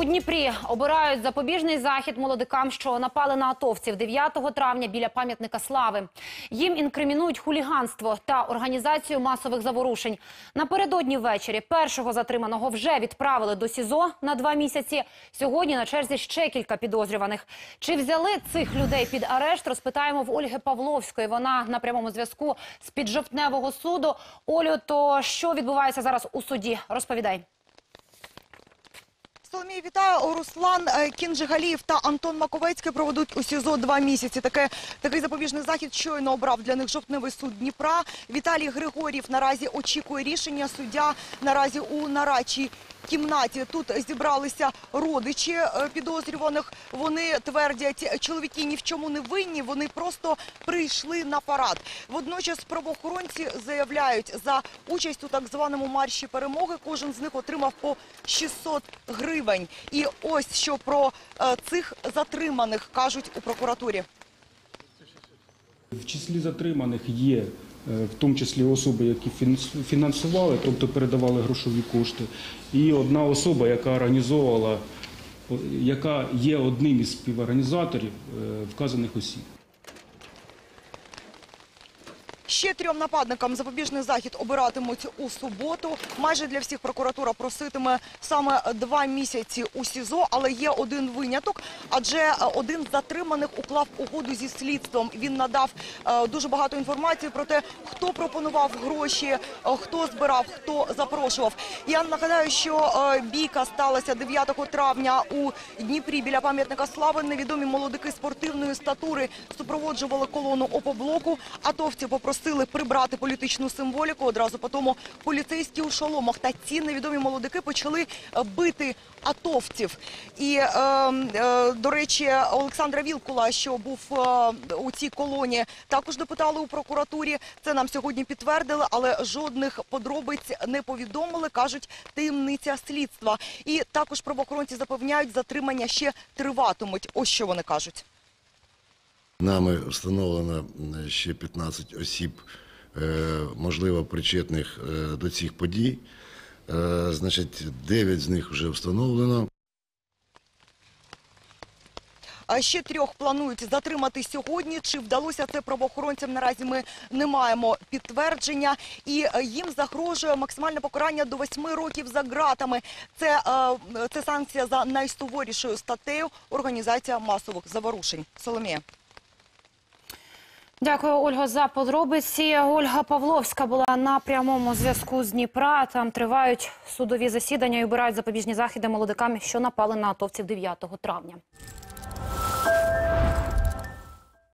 У Дніпрі обирають запобіжний захід молодикам, що напали на атовців 9 травня біля пам'ятника слави. Їм інкримінують хуліганство та організацію масових заворушень. Напередодні ввечері першого затриманого вже відправили до СІЗО на два місяці. Сьогодні на черзі ще кілька підозрюваних. Чи взяли цих людей під арешт? Розпитаємо в Ольги Павловської. Вона на прямому зв'язку з піджовтневого суду. Олю, то що відбувається зараз у суді? Розповідай. Соломія, вітаю. Руслан е, та Антон Маковецький проведуть у СІЗО два місяці. Таке, такий запобіжний захід щойно обрав для них жовтневий суд Дніпра. Віталій Григорів наразі очікує рішення. Суддя наразі у нарадчій кімнаті. Тут зібралися родичі е, підозрюваних. Вони твердять, чоловіки ні в чому не винні, вони просто прийшли на парад. Водночас правоохоронці заявляють, за участь у так званому марші перемоги кожен з них отримав по 600 гривень. І ось що про е, цих затриманих кажуть у прокуратурі. В числі затриманих є в тому числі особи, які фінанс- фінансували, тобто передавали грошові кошти, і одна особа, яка організовувала, яка є одним із співорганізаторів е, вказаних осіб. Ще трьом нападникам запобіжний захід обиратимуть у суботу. Майже для всіх прокуратура проситиме саме два місяці у СІЗО, але є один виняток, адже один з затриманих уклав угоду зі слідством. Він надав е, дуже багато інформації про те, хто пропонував гроші, е, хто збирав, хто запрошував. Я нагадаю, що е, бійка сталася 9 травня у Дніпрі біля пам'ятника слави. Невідомі молодики спортивної статури супроводжували колону опоблоку. Атовці попросили прибрати політичну символіку. Одразу по тому поліцейські у шоломах та ці невідомі молодики почали е, бити атовців. І е, е, до речі, Олександра Вілкула, що був е, у цій колоні, також допитали у прокуратурі. Це нам сьогодні підтвердили, але жодних подробиць не повідомили. кажуть, таємниця слідства. І також правоохоронці запевняють, затримання ще триватимуть. Ось що вони кажуть. Нами встановлено ще 15 осіб, е, можливо, причетних е, до цих подій. Е, Значить, 9 з них вже встановлено. А ще трьох планують затримати сьогодні. Чи вдалося це правоохоронцям? Наразі ми не маємо підтвердження, і їм загрожує максимальне покарання до восьми років за ґратами. Це, це санкція за найсуворішою статтею організація масових заворушень. Соломія. Дякую, Ольга, за подробиці. Ольга Павловська була на прямому зв'язку з Дніпра. Там тривають судові засідання і обирають запобіжні західи молодикам, що напали на атовців 9 травня.